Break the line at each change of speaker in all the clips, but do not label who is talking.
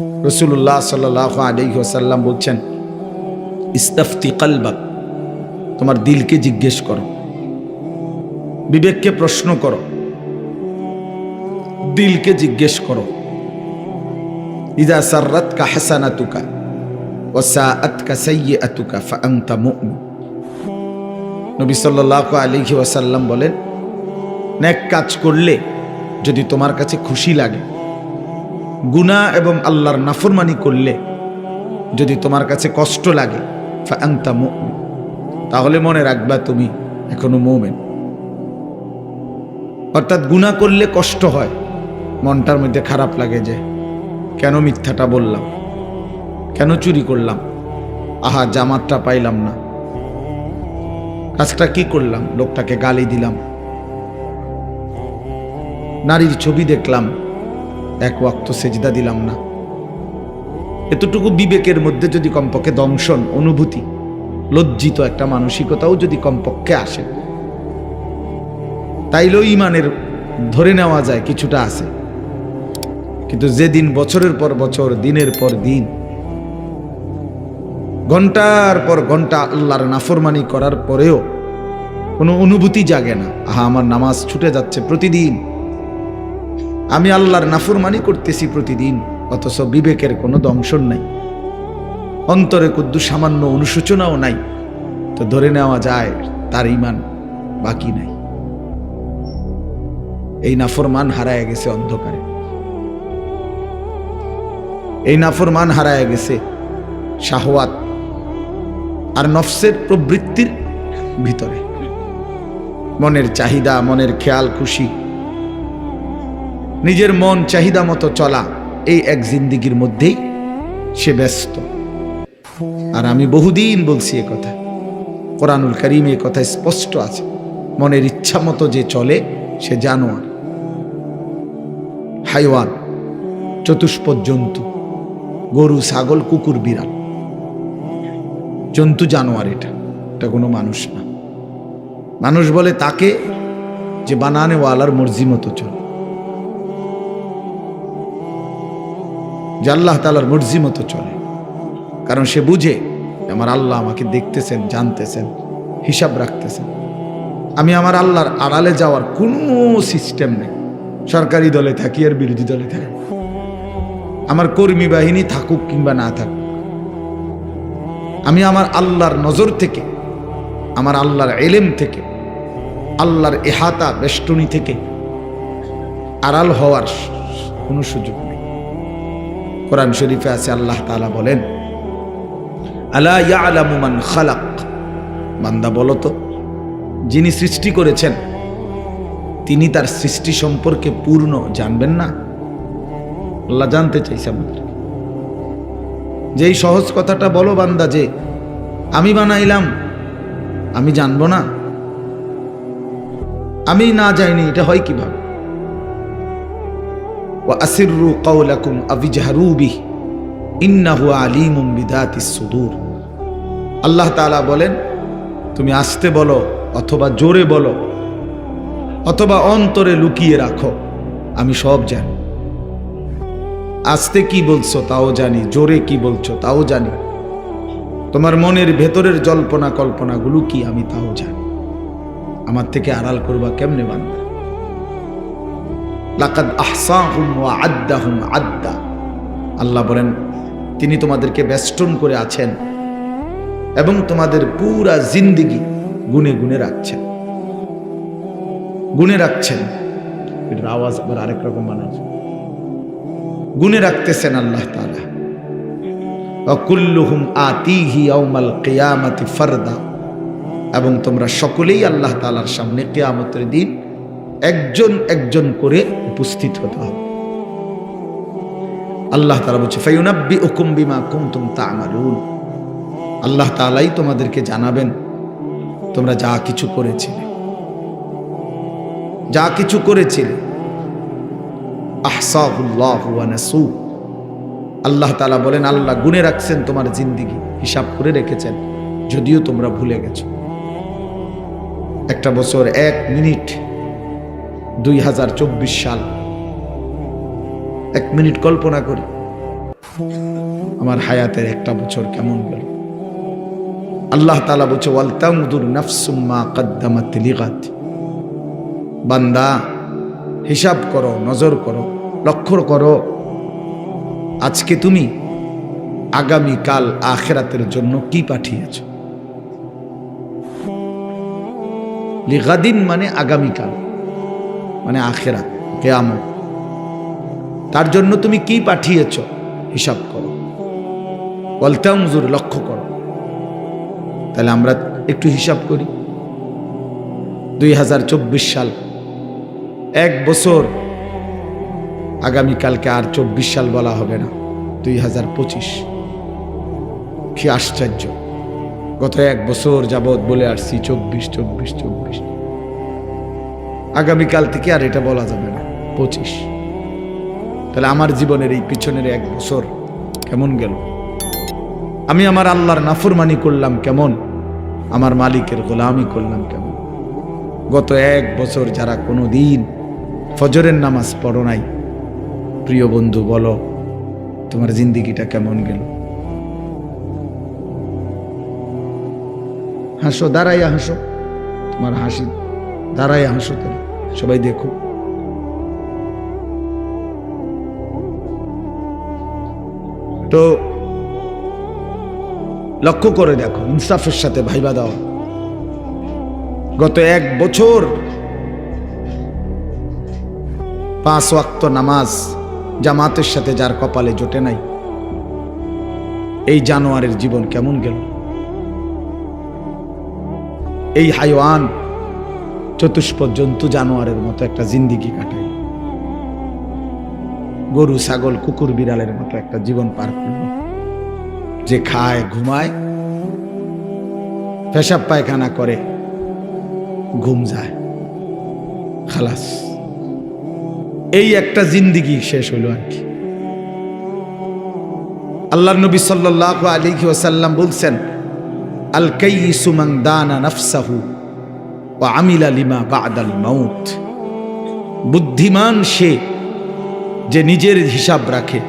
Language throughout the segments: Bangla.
রসুল্লাহ সাল্লাহ আলী ওসাল্লাম বলছেন, ইস্তাফতি কালবাক, তোমার দিলকে জিজ্ঞেস করো, বিবেককে প্রশ্ন করো, দিলকে জিজ্ঞেস করো, ইদা কা সাইয়্যাতুকা ফাআনতা মুমিন। নবী সাল্লাল্লাহু আলাইহি ওয়াসাল্লাম বলেন নেক কাজ করলে যদি তোমার কাছে খুশি লাগে গুনাহ এবং আল্লাহর নাফরমানি করলে যদি তোমার কাছে কষ্ট লাগে মুমিন। তাহলে মনে রাখবা তুমি এখনও মুমিন। অর্থাৎ গুনাহ করলে কষ্ট হয়, মনটার মধ্যে খারাপ লাগে যে, কেন মিথ্যাটা বললাম? কেন চুরি করলাম? আহা, জামাতটা পাইলাম না। কাজটা কি করলাম? লোকটাকে গালি দিলাম। নারীর ছবি দেখলাম। এক ওয়াক্ত সেজদা দিলাম না। এতটুকু বিবেকের মধ্যে যদি কমপক্ষে দংশন, অনুভূতি, লজ্জিত একটা মানসিকতাও যদি কমপক্ষে আসে, তাইলেও ইমানের ধরে নেওয়া যায় কিছুটা আছে। কিন্তু যেদিন বছরের পর বছর, দিনের পর দিন, ঘণ্টার পর ঘণ্টা আল্লাহর নাফরমানি করার পরেও কোনো অনুভূতি জাগে না। আহা, আমার নামাজ ছুটে যাচ্ছে প্রতিদিন। আমি আল্লাহর নাফরমানি করতেছি প্রতিদিন, অথচ বিবেকের কোনো দংশন নাই। অন্তরে কুদ্দু সামান্য অনুশোচনাও নাই, তো ধরে নেওয়া যায় তার ইমান বাকি নাই। এই নাফরমান হারায় গেছে অন্ধকারে। এই নাফরমান হারায় গেছে শাহওয়াত আর নফসের প্রবৃত্তির ভিতরে। মনের চাহিদা, মনের খেয়াল, খুশি নিজের মন চাহিদা মতো চলা এই এক জিন্দিগির মধ্যেই সে ব্যস্ত। আর আমি বহুদিন বলছি এ কথা। কোরআনুল করিম এ কথা স্পষ্ট আছে। মনের ইচ্ছা মতো যে চলে, সে জানোয়ার। হাইওয়ান, চতুষ্পদ জন্তু, গরু, ছাগল, কুকুর, বিড়াল। জন্তু, জানোয়ার এটা। এটা কোনো মানুষ না। মানুষ বলে তাকে যে বানানেওয়ালার মর্জি মতো চলে। যে আল্লাহ তালার মর্জি মতো চলে। কারণ সে বুঝে আমার আল্লাহ আমাকে দেখতেছেন, জানতেছেন, হিসাব রাখতেছেন। আমি আমার আল্লাহর আড়ালে যাওয়ার কোনো সিস্টেম নেই। সরকারি দলে থাকি আর বিরোধী দলে থাকি। আমার কর্মী বাহিনী থাকুক কিংবা না থাকুক। আমি আমার আল্লাহর নজর থেকে, আমার আল্লাহর এলেম থেকে, আল্লাহর এহাতা, বেষ্টনী থেকে আড়াল হওয়ার কোনো সুযোগ নেই। কোরআন শরীফে আছে, আল্লাহ তাআলা বলেন, আলা ইয়ালামু মান খালাক? বান্দা বলো তো, যিনি সৃষ্টি করেছেন, তিনি তার সৃষ্টি সম্পর্কে পূর্ণ জানবেন না? আল্লাহ জানতে চাইছে আমাদের যে এই সহজ কথাটা বলো বান্দা, যে আমি বানাইলাম, আমি জানব না। আমি না যাইনি এটা হয় কীভাবে? আসিরু কৌলাকুম আবিজাহারুবি ইন্নাহু আল্লাহ তালা বলেন, তুমি আসতে বলো অথবা জোরে বলো, অথবা অন্তরে লুকিয়ে রাখো, আমি সব জানি। আসতে কি বলছো তাও জানি, জোরে কি বলছো তাও জানি। তোমার মনের ভেতরের জল্পনা কল্পনাগুলো কি আমি তাও জানি। আমার থেকে আড়াল করবা কেমনে বান্দা? লাকাদ আহসাহুম আদ্দা। আল্লাহ বলেন, তিনি তোমাদেরকে বেষ্টন করে আছেন এবং তোমাদের পুরা জিন্দিগি গুনে গুনে রাখছেন। গুনে রাখছেন। আওয়াজ আবার আরেক রকম বানাচ্ছে গুনে রাখতেছেন আল্লাহ তাআলা। অকুল্লুহুম আতিহি ইয়াউমাল কিয়ামাতি ফারদা। এবং তোমরা সকলেই আল্লাহ তালার সামনে কেয়ামতের দিন একজন একজন করে উপস্থিত হতে হবে। আল্লাহ তাআলা বলছে ফায়ুনাব্বি উকুম বিমা কুনতুম তা'মালুন। আল্লাহ তাআলাই তোমাদেরকে জানাবেন, তোমরা যা কিছু করেছিলে, যা কিছু করেছিলে, আহসাহুল্লাহ আল্লাহ তাআলা বলেন, আল্লাহ গুনে রাখছেন তোমার জিন্দিগি, হিসাব করে রেখেছেন, যদিও তোমরা ভুলে গেছো। একটা বছর এক মিনিট দুই হাজার চব্বিশ সাল। এক মিনিট কল্পনা করি, আমার হায়াতের একটা বছর কেমন গেল। আল্লাহ তালা বলছে বান্দা, হিসাব করো, নজর করো, লক্ষ্য করো, আজকে তুমি আগামী কাল আখেরাতের জন্য কি পাঠিয়েছ? লিগাদিন মানে আগামীকাল মানে আখেরাত, কেয়ামত। তার জন্য তুমি কি পাঠিয়েছ? হিসাব করো। বলতামজুর লক্ষ্য করো। তাহলে আমরা একটু হিসাব করি। দুই হাজার চব্বিশ সাল, এক বছর। আগামীকালকে আর চব্বিশ সাল বলা হবে না। দুই হাজার পঁচিশ। কি আশ্চর্য। গত এক বছর যাবৎ বলে আসছি, চব্বিশ চব্বিশ চব্বিশ। আগামীকাল থেকে আর এটা বলা যাবে না। পঁচিশ। তাহলে আমার জীবনের এই পিছনের এক বছর কেমন গেল? আমি আমার আল্লাহর নাফরমানি করলাম কেমন? আমার মালিকের গোলামি করলাম কেমন? গত এক বছর যারা কোনো দিন ফজরের নামাজ পড়ো নাই, প্রিয় বন্ধু, বলো, তোমার জিন্দিগিটা কেমন গেল? হাসো, দাঁড়াইয়া হাসো। তোমার হাসি, দাঁড়াইয়া হাসো তাহলে সবাই দেখো। তো লক্ষ্য করে দেখো, ইনসাফের সাথে ভাইবা দাও। গত এক বছর পাঁচ ওয়াক্ত নামাজ জামাতের সাথে যার কপালে জোটে নাই, এই জানোয়ারের জীবন কেমন গেল? এই হাইওয়ান চতুষ্প জন্তু জানোয়ারের মতো একটা জিন্দিগি কাটায় গরু, ছাগল, কুকুর, বিড়ালের মতো একটা জীবন পার করল যে খায়, ঘুমায়, পেশাব পায়খানা করে, ঘুম যায়। খালাস। এই একটা জিন্দিগি শেষ হলো আর কি। আল্লাহ নবী সাল্লাহ আলী ওসাল্লাম বলছেন আল কাইসু মান দানা নাফসাহু। ওয়া আমিলা লিমা বাদাল মাউত। বুদ্ধিমান সে যে নিজের হিসাব রাখে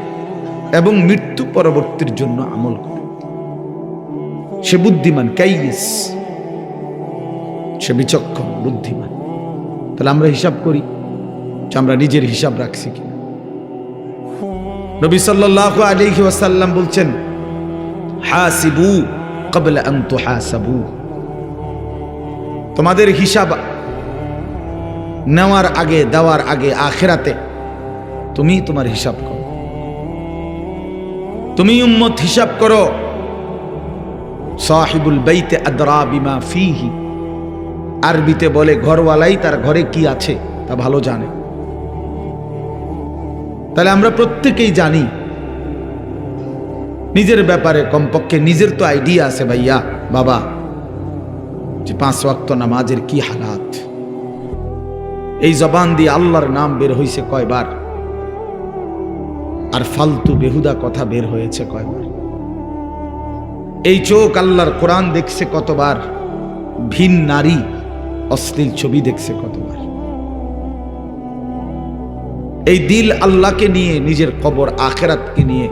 এবং মৃত্যু পরবর্তীর জন্য আমল করে। সে বুদ্ধিমান কাইস সে বিচক্ষণ, বুদ্ধিমান। তাহলে আমরা হিসাব করি যে আমরা নিজের হিসাব রাখছি কিনা। নবী সাল্লাহ আলাইহি ওয়াসাল্লাম বলছেন, হাসিবু কবলা আন তুহাসাবু। তোমাদের হিসাব নেওয়ার আগে, দেওয়ার আগে, আখেরাতে তুমি তোমার হিসাব করো। তুমি উম্মত হিসাব করো। সাহিবুল বাইতে আদরা বিমা ফিহি। আরবিতে বলে, ঘরওয়ালাই তার ঘরে কি আছে তা ভালো জানে। তাহলে আমরা প্রত্যেকেই জানি, নিজের ব্যাপারে কমপক্ষে নিজের তো আইডিয়া আছে ভাইয়া, বাবা। যে পাঁচ ওয়াক্ত নামাজের কি হালাত? এই জবান দিয়ে আল্লাহর নাম বের হয়েছে কয়বার? আর ফালতু বেহুদা কথা বের হয়েছে কয়বার? এই চোখ আল্লাহর কোরআন দেখছে কতবার? ভিন নারী অশ্লীল ছবি দেখছে কতবার? এই দিল আল্লাহকে নিয়ে, নিজের কবর আখেরাতকে নিয়ে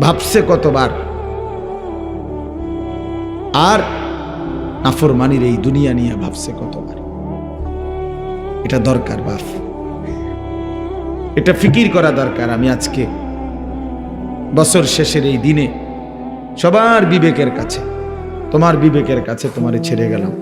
ভাবছে কতবার? আর নাফরমানির এই দুনিয়া নিয়ে ভাবছে কতবার? এটা দরকার, বাপ। এটা ফিকির করা দরকার। আমি আজকে বছর শেষের এই দিনে সবার বিবেকের কাছে, তোমার বিবেকের কাছে তোমারে ছেড়ে গেলাম।